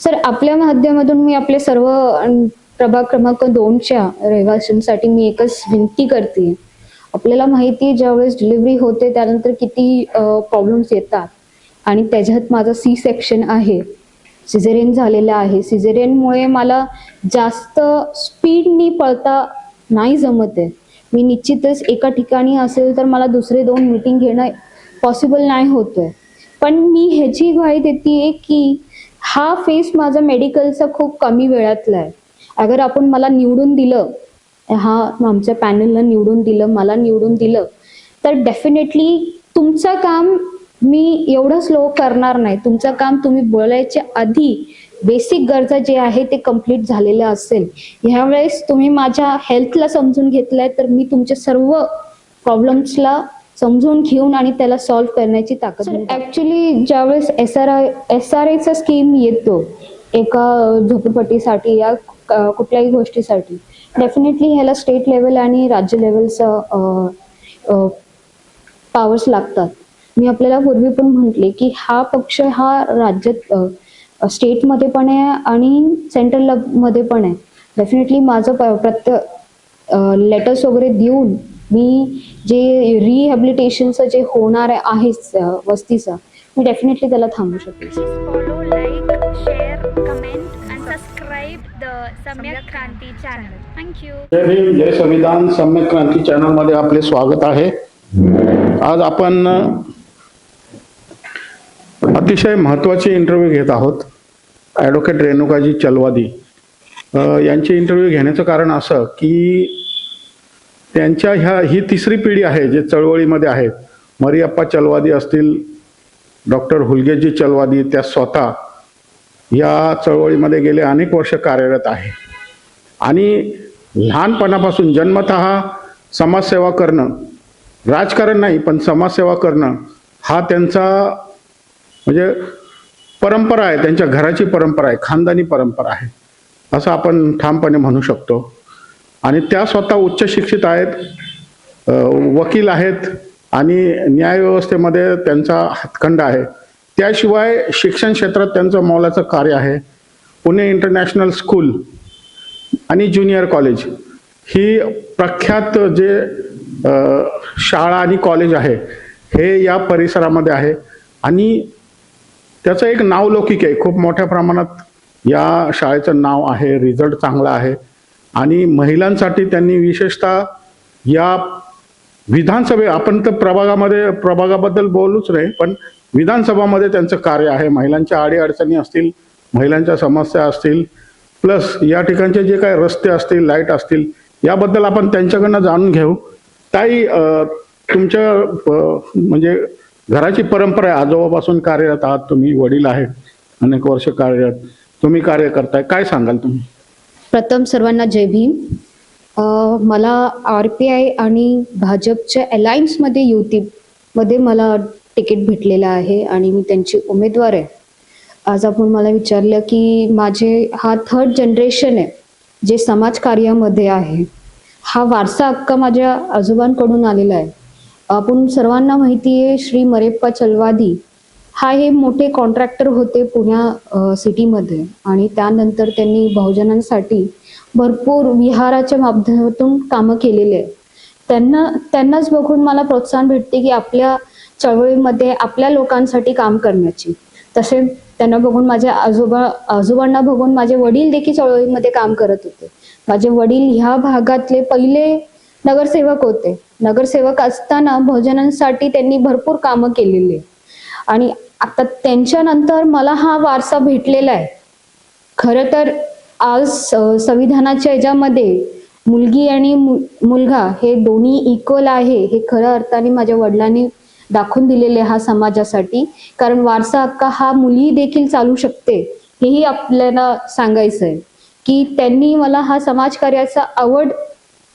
Sir आपल्या माध्यमातून मी आपले सर्व प्रभाग क्रमांक दोनच्या रहिवाशांसाठी मी एकच विनंती करते. आपल्याला माहिती आहे ज्यावेळेस डिलिव्हरी होते त्यानंतर किती प्रॉब्लेम्स येतात. आणि त्याच्यात माझं सी सेक्शन आहे. सिझेरियन झालेलं आहे. सिझेरियनमुळे मला जास्त स्पीडनी पळता नाही जमत आहे. मी निश्चितच एका ठिकाणी असेल तर मला दुसरे दोन मीटिंग घेणं पॉसिबल नाही होतं पण मी ह्याची ग्वाही देते की हा फेस माझा मेडिकलचा खूप कमी वेळातला आहे. अगर आपण मला निवडून दिलं हा आमच्या पॅनलला निवडून दिलं मला निवडून दिलं तर डेफिनेटली तुमचं काम मी एवढं स्लो करणार नाही. तुमचं काम तुम्ही बोलायच्या आधी बेसिक गरजा जे आहे ते कंप्लीट झालेलं असेल. ह्यावेळेस तुम्ही माझ्या हेल्थला समजून घेतलंय तर मी तुमच्या सर्व प्रॉब्लेम्सला समजून घेऊन आणि त्याला सॉल्व्ह करण्याची ताकद ऍक्च्युली ज्यावेळेस S R I S R आयचा स्कीम येतो एका झोपडपट्टीसाठी या कुठल्याही गोष्टीसाठी डेफिनेटली ह्याला स्टेट लेवल आणि राज्य लेवलचं पॉवर्स लागतात. मी आपल्याला पूर्वी पण म्हटले की हा पक्ष हा राज्यात स्टेटमध्ये पण आहे आणि सेंट्रलमध्ये पण आहे. डेफिनेटली माझं प- प्रत्येक लेटर्स वगैरे देऊन मी जे रिहॅबिलिटेशनचं जे होणार आहे वस्तीचं मी डेफिनेटली त्याला थांबू शकते. जय भीम जय संविधान सम्यक क्रांती चॅनलमध्ये आपले स्वागत आहे. आज आपण अतिशय महत्त्वाचे इंटरव्ह्यू घेत आहोत. ॲडव्होकेट रेणुकाजी चलवादी. यांचे इंटरव्ह्यू घेण्याचं कारण असं की त्यांच्या ह्या ही तिसरी पिढी आहे जे चळवळीमध्ये आहेत मरियप्पा चलवादी असतील डॉक्टर हुलगेजी चलवादी त्या स्वतः या चळवळीमध्ये गेले अनेक वर्ष कार्यरत आहे. आणि लहानपणापासून जन्मत समाजसेवा करणं राजकारण नाही पण समाजसेवा करणं हा त्यांचा म्हणजे परंपरा आहे त्यांच्या घराची परंपरा आहे खानदानी परंपरा आहे असं आपण ठामपणे म्हणू शकतो. आणि त्या स्वतः उच्च शिक्षित आहेत वकील आहेत आणि न्यायव्यवस्थेमध्ये त्यांचा हातखंड आहे. त्याशिवाय शिक्षण क्षेत्रात त्यांचं मौलाचं कार्य आहे. पुणे इंटरनॅशनल स्कूल आणि ज्युनियर कॉलेज ही प्रख्यात जे शाळा आणि कॉलेज आहे हे या परिसरामध्ये आहे. आणि त्याचं एक नावलौकिक आहे. खूप मोठ्या प्रमाणात या शाळेचं नाव आहे रिझल्ट चांगला आहे. आणि महिलांसाठी त्यांनी विशेषतः या विधानसभे आपण तर प्रभागामध्ये प्रभागाबद्दल बोलूच नाही पण विधानसभामध्ये त्यांचं कार्य आहे. महिलांच्या अडीअडचणी असतील महिलांच्या समस्या असतील प्लस या ठिकाणचे जे काही रस्ते असतील लाइट असतील याबद्दल आपण त्यांच्याकडनं जाणून घेऊ. ताई तुमच्या म्हणजे घराची परंपरा आहे आजोबापासून कार्यरत आहात तुम्ही वडील आहेत अनेक वर्ष कार्यरत तुम्ही कार्य करताय काय सांगाल तुम्ही? प्रथम सर्वांना जय भीम. मला आर पी आय आणि भाजपच्या अलायन्समध्ये युतीमध्ये मला तिकीट भेटलेलं आहे आणि मी त्यांची उमेदवार आहे. आज आपण मला विचारलं की माझे हा थर्ड जनरेशन आहे जे समाजकार्यामध्ये आहे हा वारसा हक्क माझ्या आजोबांकडून आलेला आहे. आपण सर्वांना माहिती आहे श्री मरेप्पा चलवादी हा हे मोठे कॉन्ट्रॅक्टर होते पुण्या सिटीमध्ये आणि त्यानंतर त्यांनी बहुजनांसाठी भरपूर विहाराच्या माध्यमातून कामं केलेले आहे त्यांना त्यांनाच बघून मला प्रोत्साहन भेटते की आपल्या चळवळीमध्ये आपल्या लोकांसाठी काम करण्याची. तसे त्यांना बघून माझ्या आजोबा आजोबांना बघून माझे वडील देखील चळवळीमध्ये काम करत होते. माझे वडील ह्या भागातले पहिले नगरसेवक होते. नगरसेवक असताना बहुजनांसाठी त्यांनी भरपूर कामं केलेली आहे. आणि आता त्यांच्यानंतर मला हा वारसा भेटलेला आहे. खरं तर आज संविधानाच्या याच्यामध्ये मुलगी आणि मु- मुलगा हे दोन्ही इक्वल आहे हे खऱ्या अर्थाने माझ्या वडिलांनी दाखवून दिलेले हा समाजासाठी. कारण वारसा हक्का हा मुली देखील चालू शकते हेही आपल्याला सांगायचं आहे. की त्यांनी मला हा समाजकार्याचा आवड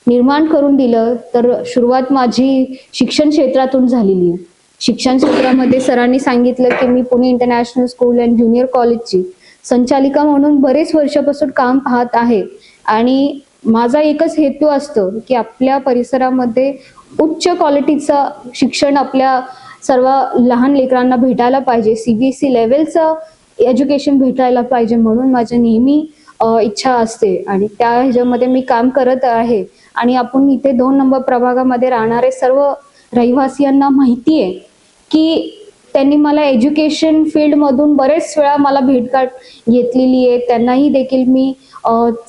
निर्माण करून दिलं तर सुरुवात माझी शिक्षण क्षेत्रातून झालेली आहे. शिक्षण क्षेत्रामध्ये सरांनी सांगितलं की मी Pune international school and junior कॉलेजची संचालिका म्हणून बरेच वर्षापासून काम पाहत आहे. आणि माझा एकच हेतू असतो की आपल्या परिसरामध्ये उच्च क्वालिटीचं शिक्षण आपल्या सर्व लहान लेकरांना भेटायला पाहिजे. सीबीएसई लेवलचं एज्युकेशन भेटायला पाहिजे म्हणून माझी नेहमी इच्छा असते. आणि त्या ह्याच्यामध्ये मी काम करत आहे. आणि आपण इथे दोन नंबर प्रभागामध्ये राहणारे सर्व रहिवासियांना माहिती आहे की त्यांनी मला एज्युकेशन फील्डमधून बरेच वेळा मला भेटघाट घेतलेली आहे. त्यांनाही देखील मी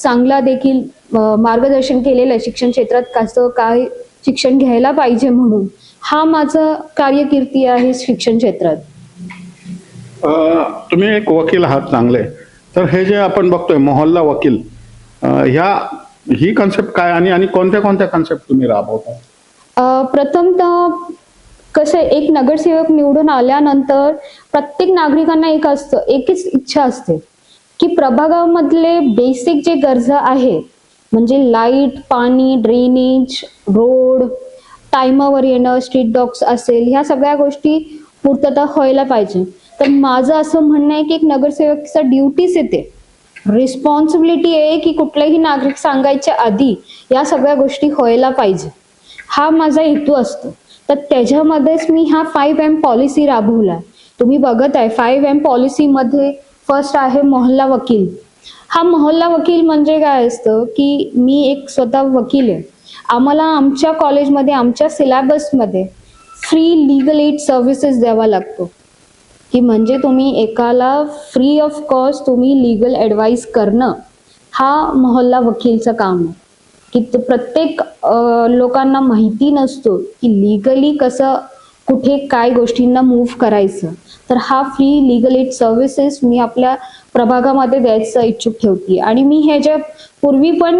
चांगला देखील मार्गदर्शन केलेलं आहे शिक्षण क्षेत्रात कसं काय शिक्षण घ्यायला पाहिजे म्हणून. हा माझा कार्यकीर्ती आहे शिक्षण क्षेत्रात. तुम्ही एक वकील आहात चांगले. तर हे जे आपण बघतोय मोहल्ला वकील ह्या ही कन्सेप्ट काय आणि आणि कोणत्या कोणत्या कन्सेप्ट तुम्ही राबवता? प्रथमतः कसं आहे, एक नगरसेवक निवडून आल्यानंतर प्रत्येक नागरिकांना एक असतं एकच इच्छा असते की प्रभागामधले बेसिक जे गरजा आहे म्हणजे लाइट पाणी ड्रेनेज रोड टायमावर येणं स्ट्रीट डॉग्स असेल ह्या सगळ्या गोष्टी पूर्तता व्हायला पाहिजे. तर माझं असं म्हणणं आहे की एक नगरसेवकचा ड्युटीच येते. रिस्पॉन्सिबिलिटी आहे की कुठलाही नागरिक सांगायच्या आधी या सगळ्या गोष्टी व्हायला पाहिजे. हा माझा हेतू असतो. तर त्याच्यामध्येच मी हा फाईव्ह एम पॉलिसी राबवला. तुम्ही बघत आहे फाईव्ह एम पॉलिसीमध्ये फर्स्ट आहे मोहल्ला वकील. हा मोहल्ला वकील म्हणजे काय असतं की मी एक स्वतः वकील आहे. आम्हाला आमच्या कॉलेजमध्ये आमच्या सिलेबसमध्ये फ्री लिगल एड सर्व्हिसेस द्यावा लागतो. की म्हणजे तुम्ही एकाला फ्री ऑफ कॉस्ट तुम्ही लिगल ॲडवाईस करणं हा मोहल्ला वकीलचं काम आहे. की प्रत्येक लोकांना माहिती नसतो की लिगली कसं कुठे काय गोष्टींना मूव्ह करायचं. तर हा फ्री लिगल एड सर्व्हिसेस मी आपल्या प्रभागामध्ये द्यायचं इच्छुक ठेवते. आणि मी ह्याच्या पूर्वी पण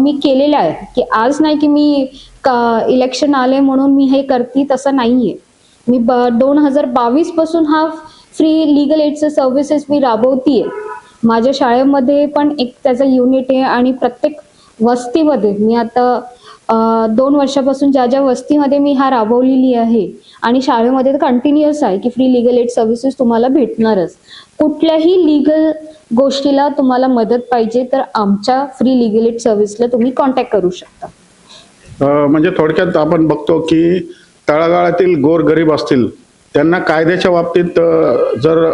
मी केलेलं आहे की आज नाही की मी का इलेक्शन आले म्हणून मी हे करते तसं नाहीये. मी ब दोन हजार बावीसपासून हा फ्री लिगल एडचं सर्व्हिसेस मी राबवतीये. माझ्या शाळेमध्ये पण एक त्याचं युनिट आहे आणि प्रत्येक वस्तीमध्ये. मी आता दोन वर्षापासून ज्या ज्या वस्तीमध्ये मी हा राबवलेली आहे आणि शाळेमध्ये तर कंटिन्युअस आहे की फ्री लिगल एड सर्व्हिसेस तुम्हाला भेटणारच. कुठल्याही लिगल गोष्टीला तुम्हाला मदत पाहिजे तर आमच्या फ्री लिगल एड सर्व्हिसला तुम्ही कॉन्टॅक्ट करू शकता. म्हणजे थोडक्यात आपण बघतो की तळागाळातील गोर गरीब असतील त्यांना कायद्याच्या बाबतीत जर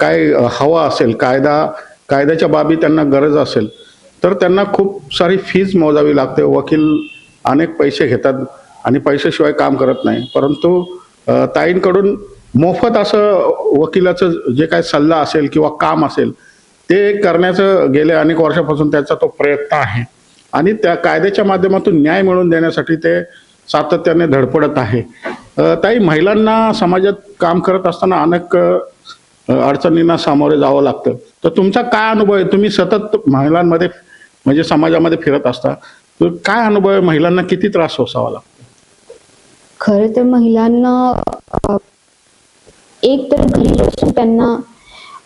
काय हवं हवा असेल कायदा कायद्याच्या बाबी त्यांना गरज असेल तर त्यांना खूप सारी फीज मोजावी लागते. वकील अनेक पैसे घेतात आणि पैशाशिवाय काम करत नाही. परंतु ताईंकडून मोफत असं वकिलाचं जे काय सल्ला असेल किंवा काम असेल ते करण्याचं गेल्या अनेक वर्षापासून त्याचा तो प्रयत्न आहे. आणि त्या कायद्याच्या माध्यमातून न्याय मिळवून देण्यासाठी ते सातत्याने धडपडत आहे. ताई महिलांना समाजात काम करत असताना अनेक अडचणींना सामोरे जावं लागतं. तर तुमचा काय अनुभव आहे? तुम्ही सतत महिलांमध्ये म्हणजे समाजामध्ये फिरत असता तर काय अनुभव आहे? महिलांना किती त्रास सोसावा लागतो? खरं तर महिलांना एक तर घरी बसून त्यांना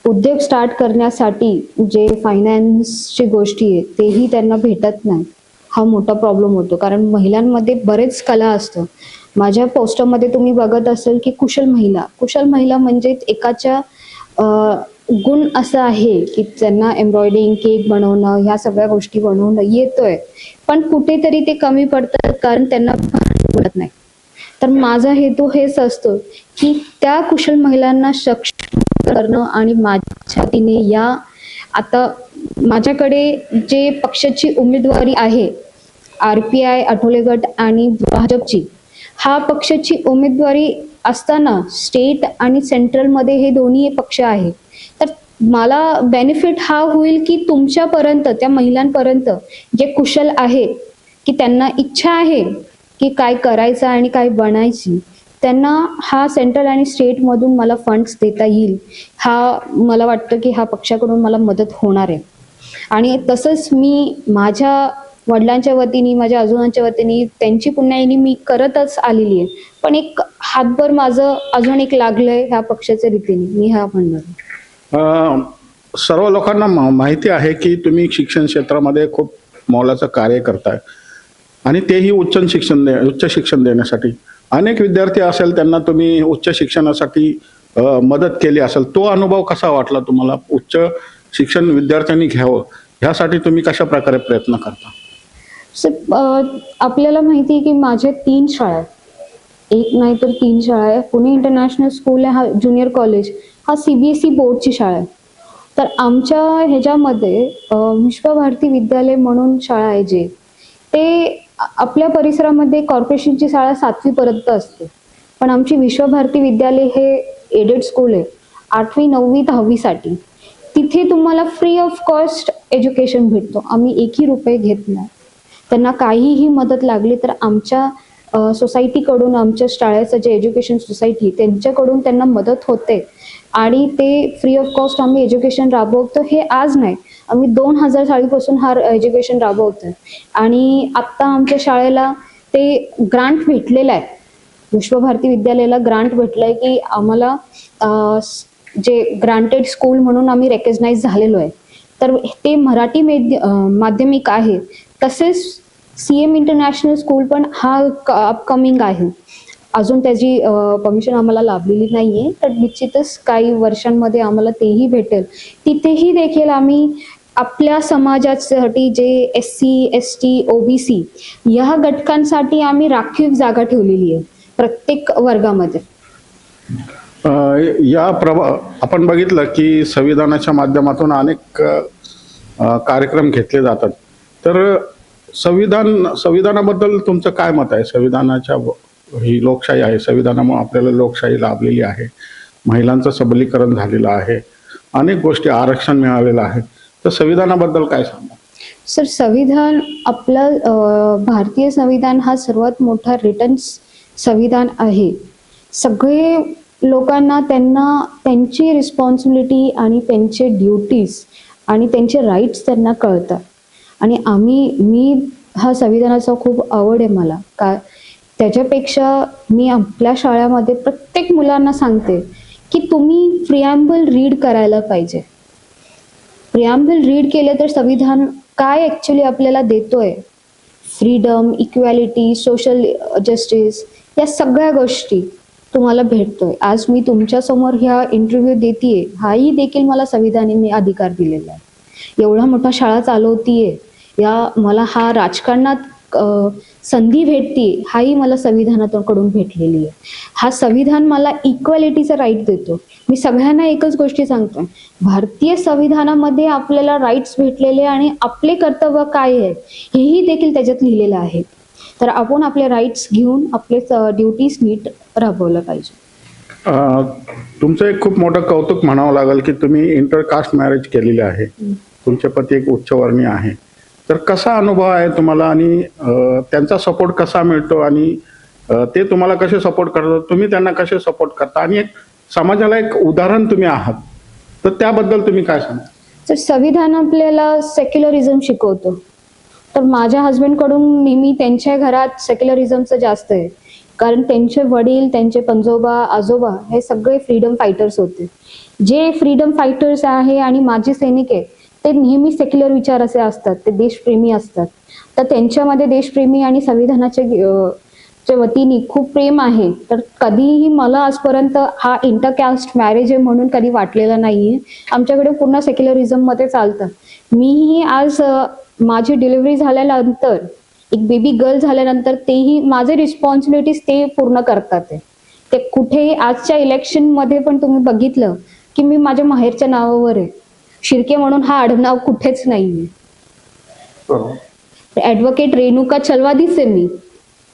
उद्योग स्टार्ट करण्यासाठी जे फायनान्सची गोष्टी आहे तेही त्यांना भेटत नाही. हा मोठा प्रॉब्लेम होतो. कारण महिलांमध्ये बरेच कला असतं. माझ्या पोस्टरमध्ये तुम्ही बघत असेल की कुशल महिला. कुशल महिला म्हणजे एकाच्या गुण असं आहे की त्यांना एम्ब्रॉयडिंग केक बनवणं ह्या सगळ्या गोष्टी बनवणं येतोय. पण कुठेतरी ते कमी पडतात कारण त्यांना पडत नाही. तर माझा हेतू हेच असतो की त्या कुशल महिलांना सक्षम करणं आणि माझ्या तिने या आता माझ्याकडे जे पक्षाची उमेदवारी आहे आर पी आय आठवले गट आणि भाजपची हा पक्षाची उमेदवारी असताना स्टेट आणि सेंट्रलमध्ये हे दोन्ही पक्ष आहेत मला बेनिफिट हा होईल की तुमच्यापर्यंत त्या महिलांपर्यंत जे कुशल आहे की त्यांना इच्छा आहे की काय करायचं आणि काय बनायची त्यांना हा सेंट्रल आणि स्टेटमधून मला फंड्स देता येईल. हा मला वाटतं की हा पक्षाकडून मला मदत होणार आहे. आणि तसंच मी माझ्या वडिलांच्या वतीने माझ्या आजोबांच्या वतीने त्यांची पुण्याईनी मी करतच आलेली आहे. पण एक हातभर माझं अजून एक लागलंय ह्या पक्षाच्या रीतीने. मी हा म्हणणार सर्व लोकांना माहिती आहे की तुम्ही शिक्षण क्षेत्रामध्ये खूप मोलाचं कार्य करताय. आणि तेही उच्च शिक्षण दे उच्च शिक्षण देण्यासाठी. अनेक विद्यार्थी असेल त्यांना तुम्ही उच्च शिक्षणासाठी मदत केली असेल तो अनुभव कसा वाटला तुम्हाला? उच्च शिक्षण विद्यार्थ्यांनी घ्यावं ह्यासाठी तुम्ही कशा प्रकारे प्रयत्न करता? आपल्याला माहिती आहे की माझ्या तीन शाळा आहेत. एक नाही तर तीन शाळा आहे. पुणे इंटरनॅशनल स्कूल आहे हा ज्युनियर कॉलेज हा सीबीएसई बोर्डची शाळा आहे. तर आमच्या ह्याच्यामध्ये विश्वभारती विद्यालय म्हणून शाळा आहे जे ते आपल्या परिसरामध्ये कॉर्पोरेशनची शाळा सातवीपर्यंत असते. पण आमची विश्वभारती विद्यालय हे एडेड स्कूल आहे आठवी नववी दहावीसाठी. तिथे तुम्हाला फ्री ऑफ कॉस्ट एज्युकेशन भेटतो. आम्ही एकही रुपये घेत नाही. त्यांना काहीही मदत लागली तर आमच्या सोसायटीकडून आमच्या शाळेचं जे एज्युकेशन सोसायटी त्यांच्याकडून त्यांना मदत होते. आणि ते फ्री ऑफ कॉस्ट आम्ही एज्युकेशन राबवतो हे आज नाही. आम्ही दोन हजार सालीपासून हा एज्युकेशन राबवतोय. आणि आत्ता आमच्या शाळेला ते ग्रांट भेटलेलं आहे. विश्वभारती विद्यालयाला ग्रांट भेटलंय की आम्हाला जे ग्रांटेड स्कूल म्हणून आम्ही रेकग्नाइज झालेलो आहे. तर ते मराठी मेद्य माध्यमिक आहे. तसेच सी एम इंटरनॅशनल स्कूल पण हा अपकमिंग आहे. अजून त्याची परमिशन आम्हाला लाभलेली नाही आहे तर निश्चितच काही वर्षांमध्ये आम्हाला तेही भेटेल. तिथेही देखील आम्ही आपल्या समाजासाठी जे S C S T OBC या घटकांसाठी आम्ही राखीव जागा ठेवलेली आहे. प्रत्येक वर्गामध्ये. या प्रभा आपण बघितलं की संविधानाच्या माध्यमातून अनेक कार्यक्रम घेतले जातात. तर संविधान संविधानाबद्दल तुमचं काय मत आहे? संविधानाच्या ही लोकशाही आहे. संविधानामुळे आपल्याला लोकशाही लाभलेली आहे. महिलांचं सबलीकरण झालेलं आहे. अनेक गोष्टी आरक्षण मिळालेलं आहे. तर संविधानाबद्दल काय सांगा सर संविधान आपलं भारतीय संविधान हा सर्वात मोठा रिटर्न संविधान आहे. सगळे लोकांना त्यांना त्यांची रिस्पॉन्सिबिलिटी आणि त्यांचे ड्युटीज आणि त्यांचे राईट्स त्यांना कळतात आणि आम्ही मी हा संविधानाचा खूप आवड आहे मला. का त्याच्यापेक्षा मी आपल्या शाळेमध्ये प्रत्येक मुलांना सांगते की तुम्ही प्रिॲम्बल रीड करायला पाहिजे. प्रियाम्बल रीड केलं तर संविधान काय ॲक्च्युली आपल्याला देतोय? फ्रीडम इक्वॅलिटी सोशल जस्टिस या सगळ्या गोष्टी तुम्हाला भेटतोय. आज मी तुमच्यासमोर ह्या इंटरव्ह्यू देतीये. हाही देखील मला संविधानाने अधिकार दिलेला आहे. एवढा मोठा शाळा चालवतीये. या मला हा राजकारणात संधी भेटते हाही मला संविधानाकडून भेटलेली आहे. हा संविधान मला इक्वॅलिटीचा राईट देतो. मी सगळ्यांना एकच गोष्टी सांगतो भारतीय संविधानामध्ये आपल्याला राईट्स भेटलेले आणि आपले कर्तव्य काय आहे हेही देखील त्याच्यात लिहिलेलं आहे. तर आपण आपले राईट्स घेऊन आपले ड्युटीज नीट राबवलं पाहिजे. तुमचं एक खूप मोठं कौतुक म्हणावं लागेल की तुम्ही इंटरकास्ट मॅरेज केलेले आहे. तुमचे पती एक उच्चवर्णीय आहे. तर कसा अनुभव आहे तुम्हाला आणि त्यांचा सपोर्ट कसा मिळतो आणि ते तुम्हाला कसे सपोर्ट करतात? तुम्ही त्यांना कसे सपोर्ट करता? आणि एक समाजाला एक उदाहरण तुम्ही आहात. तर त्याबद्दल तुम्ही काय सांगा तर संविधान आपल्याला सेक्युलरिझम शिकवतो. तर माझ्या हस्बंडकडून नेहमी त्यांच्या घरात सेक्युलरिझमचं जास्त आहे. कारण त्यांचे वडील त्यांचे पंजोबा आजोबा हे सगळे फ्रीडम फायटर्स होते. जे फ्रीडम फायटर्स आहे आणि माझे सैनिक आहे ते नेहमी सेक्युलर विचार असे असतात ते देशप्रेमी असतात. तर त्यांच्यामध्ये देशप्रेमी आणि संविधानाचे च्या वतीने खूप प्रेम आहे. तर कधीही मला आजपर्यंत हा इंटरकास्ट मॅरेज आहे म्हणून कधी वाटलेला नाहीये. आमच्याकडे पूर्ण सेक्युलरिझममध्ये चालतं. मीही आज माझी डिलिव्हरी झाल्यानंतर एक बेबी गर्ल झाल्यानंतर तेही माझे रिस्पॉन्सिबिलिटीज ते पूर्ण करतात आहे. ते कुठेही आजच्या इलेक्शनमध्ये पण तुम्ही बघितलं की मी माझ्या माहेरच्या नावावर आहे. शिर्के म्हणून हा आडनाव कुठेच नाहीये. ऍडव्होकेट रेणुका चलवादीच आहे मी.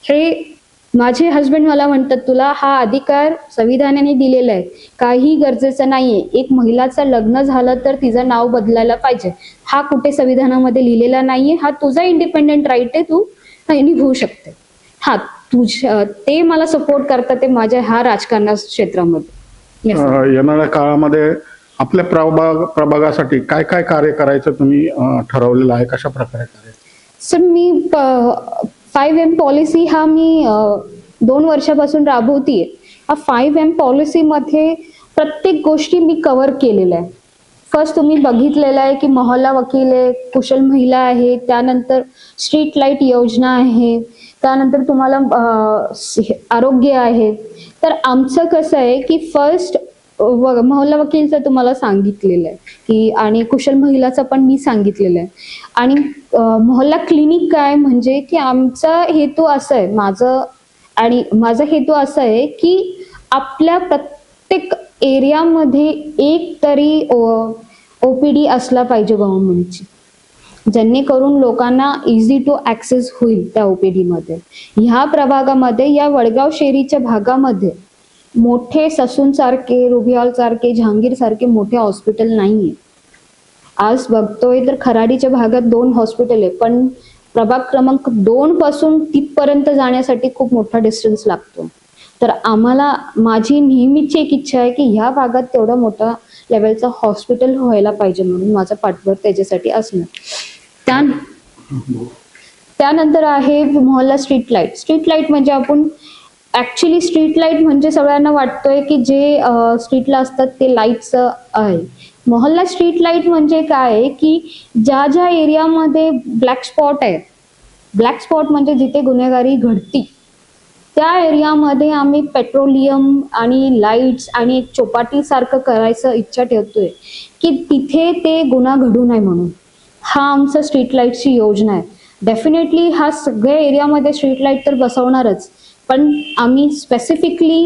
हे माझे हस्बंड मला म्हणतात तुला हा अधिकार संविधानाने दिलेला आहे. काही गरजेचं नाहीये. एक महिलाचं लग्न झालं तर तिचं नाव बदलायला पाहिजे. हा कुठे संविधानामध्ये लिहिलेला नाहीये. हा तुझा इंडिपेंडेंट राईट आहे तू. निभवू शकते. हा तुझ्या ते मला सपोर्ट करतात ते माझ्या ह्या राजकारणा क्षेत्रामध्ये. येणाऱ्या काळामध्ये आपल्या प्रभाग प्रभागासाठी काय काय कार्य करायचं तुम्ही ठरवलेलं आहे? कशा प्रकारे सर मी फाईव्ह एम पॉलिसी हा मी दोन वर्षापासून राबवतीये. हा फाईव्ह एम पॉलिसीमध्ये प्रत्येक गोष्टी मी कव्हर केलेल्या आहे फर्स्ट तुम्ही बघितलेलं आहे की मोहल्ला वकील आहे कुशल महिला आहे त्यानंतर स्ट्रीट लाइट योजना आहे त्यानंतर तुम्हाला आरोग्य आहे. तर आमचं कसं आहे की फर्स्ट मोहल्ला वकीलचं तुम्हाला सांगितलेलं आहे की आणि कुशल महिलाचं पण मी सांगितलेलं आहे. आणि मोहल्ला क्लिनिक काय म्हणजे की आमचा हेतू असं आहे माझं आणि माझा हेतू असा आहे की आपल्या प्रत्येक एरियामध्ये एक तरी ओपीडी असला पाहिजे गव्हर्नमेंटची. जेणेकरून लोकांना इझी टू ॲक्सेस होईल त्या ओपीडी मध्ये ह्या प्रभागामध्ये या वडगाव शेरीच्या भागामध्ये मोठे ससून सारखे रुबियाल सारखे जहांगीर सारखे मोठे हॉस्पिटल नाहीये. आज बघतोय तर खराडीच्या भागात दोन हॉस्पिटल आहे पण प्रभाग क्रमांक दोन पासून तिथपर्यंत जाण्यासाठी खूप मोठा डिस्टन्स लागतो. तर आम्हाला माझी नेहमीची एक इच्छा आहे की ह्या भागात तेवढा मोठा लेवलचा हॉस्पिटल व्हायला पाहिजे म्हणून माझा पाठबळ त्याच्यासाठी असणार. त्या त्यानंतर आहे मोहल्ला स्ट्रीट लाइट स्ट्रीट लाइट म्हणजे आपण ऍक्च्युली स्ट्रीट लाइट म्हणजे सगळ्यांना वाटतोय की जे स्ट्रीटला असतात ते लाईटचं आहे. मोहल्ला स्ट्रीट लाइट म्हणजे काय? आहे की ज्या ज्या एरियामध्ये ब्लॅक स्पॉट आहे ब्लॅक स्पॉट म्हणजे जिथे गुन्हेगारी घडती त्या एरियामध्ये आम्ही पेट्रोलियम आणि लाईट्स आणि एक चौपाटीसारखं करायचं इच्छा ठेवतोय की तिथे ते गुन्हा घडू नये म्हणून. हा आमचा स्ट्रीट लाईटची योजना आहे. डेफिनेटली हा सगळ्या एरियामध्ये स्ट्रीट लाइट तर बसवणारच. पण आम्ही स्पेसिफिकली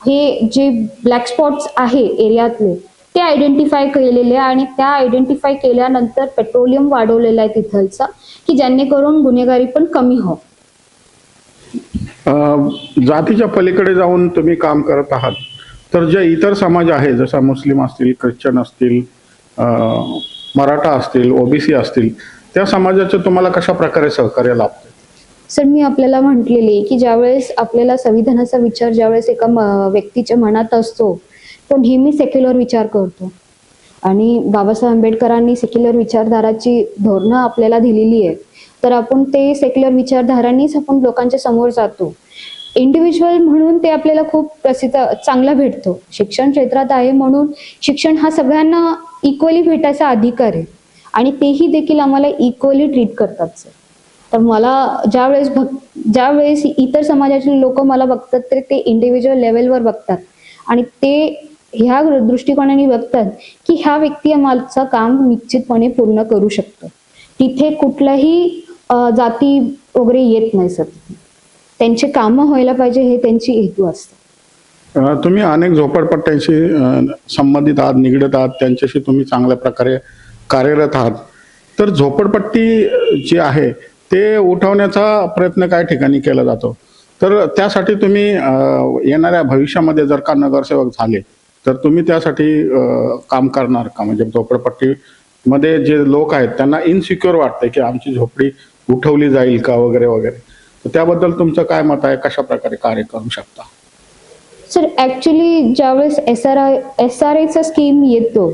हे जे ब्लॅक स्पॉट्स आहे एरियातले ते आयडेंटिफाय केलेले आहे आणि त्या आयडेंटिफाय केल्यानंतर पेट्रोलियम वाढवलेला आहे तिथलचा की जेणेकरून गुन्हेगारी पण कमी हो जातीच्या पलीकडे जाऊन तुम्ही काम करत आहात तर जे इतर समाज आहे जसा मुस्लिम असतील ख्रिश्चन असतील मराठा असतील ओबीसी असतील त्या समाजाचं तुम्हाला कशा प्रकारे सहकार्य लाभतं? सर मी आपल्याला म्हटलेले की ज्यावेळेस आपल्याला संविधानाचा विचार ज्यावेळेस एका व्यक्तीच्या मनात असतो तो नेहमी सेक्युलर विचार करतो. आणि बाबासाहेब आंबेडकरांनी सेक्युलर विचारधाराची धोरणं आपल्याला दिलेली आहे तर आपण ते सेक्युलर विचारधारांनीच आपण लोकांच्या समोर जातो. इंडिव्हिज्युअल म्हणून ते आपल्याला खूप प्रसिद्ध चांगला भेटतो. शिक्षण क्षेत्रात आहे म्हणून शिक्षण हा सगळ्यांना इक्वली भेटायचा अधिकार आहे. आणि तेही देखील आम्हाला इक्वली ट्रीट करतात सर. तर मला ज्यावेळेस भक् ज्यावेळेस इतर समाजाचे लोक मला बघतात तर ते इंडिव्हिज्युअल लेवलवर बघतात. आणि ते ह्या दृष्टिकोनाने बघतात की ह्या व्यक्ती माझं काम निश्चितपणे पूर्ण करू शकतो. तिथे कुठलाही जाती वगैरे येत नाही सर. त्यांचे कामं व्हायला पाहिजे हे त्यांची हेतू असते. तुम्ही अनेक झोपडपट्ट्यांशी संबंधित आहात निगडत आहात त्यांच्याशी तुम्ही चांगल्या प्रकारे कार्यरत आहात. तर झोपडपट्टी जी आहे ते उठवण्याचा प्रयत्न काही ठिकाणी केला जातो. तर त्यासाठी तुम्ही येणाऱ्या भविष्यामध्ये जर का नगरसेवक झाले तर तुम्ही त्यासाठी काम करणार का? म्हणजे झोपडपट्टीमध्ये जे लोक आहेत त्यांना इनसिक्युअर वाटतंय की आमची झोपडी उठवली जाईल का वगैरे वगैरे. तर त्याबद्दल तुमचं काय मत आहे? कशा प्रकारे कार्य करू शकता? सर ऍक्च्युली ज्यावेळेस S R I S R आयचा स्कीम येतो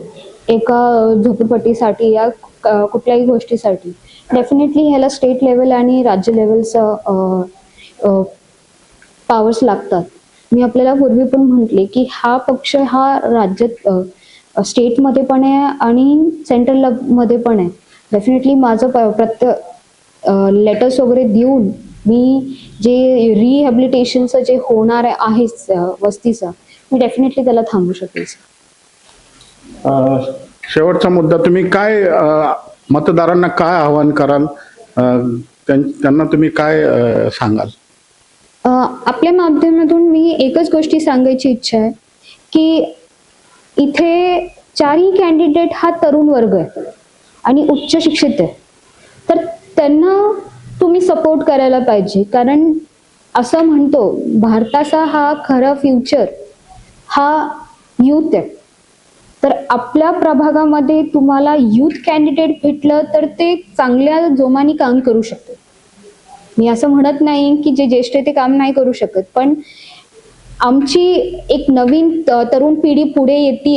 एका झोपडपट्टीसाठी या कुठल्याही गोष्टीसाठी डेफिनेटली ह्याला स्टेट लेवल आणि राज्य लेवलचं पावर्स लागतात. मी आपल्याला पूर्वी पण म्हटले की हा पक्ष हा राज्यात स्टेटमध्ये पण आहे आणि सेंट्रलमध्ये पण आहे. डेफिनेटली माझं प्रत्य लेटर्स वगैरे देऊन मी जे रिहॅबिलिटेशनचं जे होणार आहे वस्तीचं मी डेफिनेटली त्याला थांबू शकेल. शेवटचा मुद्दा तुम्ही काय मतदारांना काय आवाहन कराल? त्यां- त्यांना तुम्ही काय सांगाल? आपल्या माध्यमातून मी एकच गोष्टी सांगायची इच्छा आहे की इथे चारही कॅन्डिडेट हा तरुण वर्ग आहे आणि उच्च शिक्षित आहे. तर त्यांना तुम्ही सपोर्ट करायला पाहिजे कारण असं म्हणतो भारताचा हा खरा फ्युचर हा यूथ आहे. तर आपल्या प्रभागामध्ये तुम्हाला यूथ कॅन्डिडेट भेटलं तर ते चांगल्या जोमाने काम करू शकते मी असं म्हणत नाही की जे ज्येष्ठ ते काम नाही करू शकत पण आमची एक नवीन तरुण पिढी पुढे येते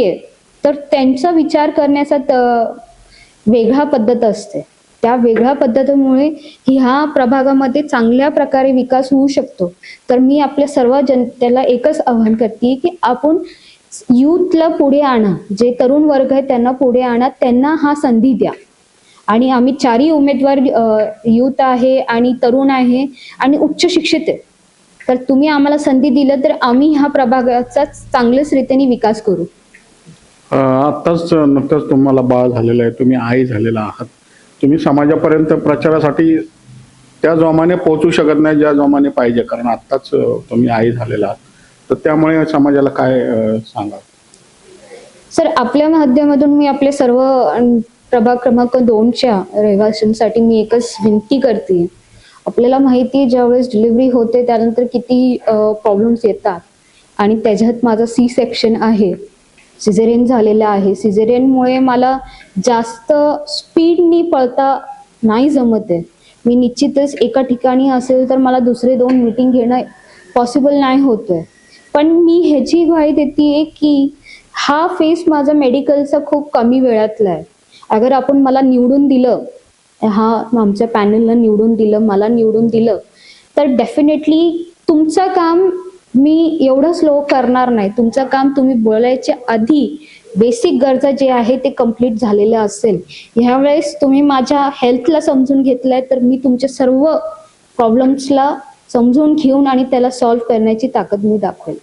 तर त्यांचा विचार करण्याचा त- वेगळा पद्धत असते. त्या वेगळ्या पद्धतीमुळे ह्या प्रभागामध्ये चांगल्या प्रकारे विकास होऊ शकतो. तर मी आपल्या सर्व जनतेला एकच आवाहन करते की आपण यूथला पुढे आणा. जे तरुण वर्ग आहे त्यांना पुढे आणा. त्यांना हा संधी द्या. आणि आम्ही चारही उमेदवार युथ आहे आणि तरुण आहे आणि उच्च शिक्षित आहे. तर तुम्ही आम्हाला संधी दिलं तर आम्ही ह्या प्रभागाचा चांगल्याच रीतीने विकास करू. आत्ताच नुकतंच तुम्हाला बाळ झालेलं आहे. तुम्ही आई झालेला आहात. तुम्ही समाजापर्यंत प्रचारासाठी त्या जोमाने पोहोचू शकत नाही ज्या जोमाने पाहिजे. कारण आत्ताच तुम्ही आई झालेला आहात. तर त्यामुळे समाजाला काय सांगा सर आपल्या माध्यमातून मी आपले सर्व प्रभाग क्रमांक दोनच्या रहिवाशांसाठी मी एकच विनंती करते. आपल्याला माहिती आहे ज्यावेळेस डिलिव्हरी होते त्यानंतर किती प्रॉब्लेम्स येतात आणि त्याच्यात माझा सी सेक्शन आहे. सिझेरियन झालेलं आहे. सिझेरियनमुळे मला जास्त स्पीडनी पळता नाही जमत आहे. मी निश्चितच एका ठिकाणी असेल तर मला दुसरे दोन मीटिंग घेणं पॉसिबल नाही होतं पण मी ह्याची ग्वाही देते की हा फेस माझा मेडिकलचा खूप कमी वेळातला आहे. अगर आपण मला निवडून दिलं हा आमच्या पॅनलला निवडून दिलं मला निवडून दिलं तर डेफिनेटली तुमचं काम मी एवढं स्लो करणार नाही. तुमचं काम तुम्ही बोलायच्या आधी बेसिक गरजा जे आहे ते कंप्लीट झालेलं असेल. ह्यावेळेस तुम्ही माझ्या हेल्थला समजून घेतलंय तर मी तुमच्या सर्व प्रॉब्लेम्सला समजून घेऊन आणि त्याला सॉल्व्ह करण्याची ताकद मी दाखवेल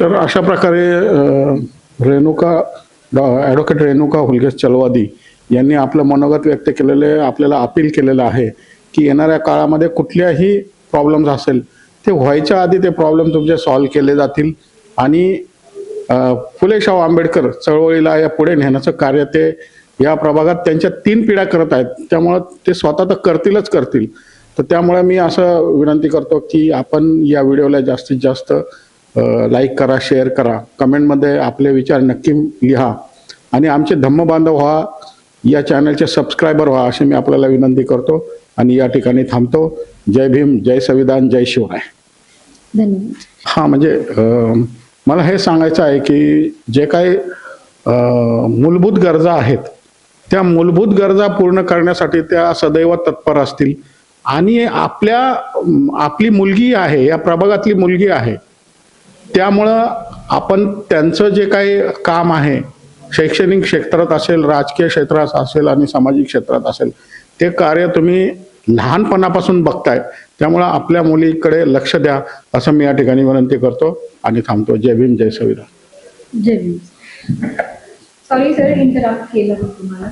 तर अशा प्रकारे रेणुका ॲडव्होकेट रेणुका हुलगेश चलवादी यांनी आपलं मनोगत व्यक्त केलेले आपल्याला अपील केलेलं आहे की येणाऱ्या काळामध्ये कुठल्याही प्रॉब्लेम्स असेल ते व्हायच्या आधी ते प्रॉब्लेम तुमचे सॉल्व्ह केले जातील आणि अ, आंबेडकर चळवळीला या पुढे नेण्याचं कार्य ते या प्रभागात त्यांच्या तीन पिढ्या करत आहेत. त्यामुळं ते स्वतः तर करतीलच करतील. तर त्यामुळे मी असं विनंती करतो की आपण या व्हिडिओला जास्तीत जास्त लाईक करा शेअर करा. कमेंटमध्ये आपले विचार नक्की लिहा. आणि आमचे धम्म बांधव व्हा या चॅनलचे सबस्क्रायबर व्हा अशी मी आपल्याला विनंती करतो. आणि या ठिकाणी थांबतो. जय भीम जय संविधान जय शिवराय. धन्यवाद. हा म्हणजे मला हे सांगायचं आहे की जे काही मूलभूत गरजा आहेत त्या मूलभूत गरजा पूर्ण करण्यासाठी त्या सदैव तत्पर असतील. आणि आपल्या आपली मुलगी आहे या प्रभागातली मुलगी आहे त्यामुळं आपण त्यांचं जे काही काम आहे शैक्षणिक क्षेत्रात असेल राजकीय क्षेत्रात असेल आणि सामाजिक क्षेत्रात असेल ते कार्य तुम्ही लहानपणापासून बघताय. त्यामुळं आपल्या मुलीकडे लक्ष द्या असं मी या ठिकाणी विनंती करतो आणि थांबतो. जय भीम जय सविरा जय भीम. सॉरी सर इंटरप्ट केलं तुम्हाला.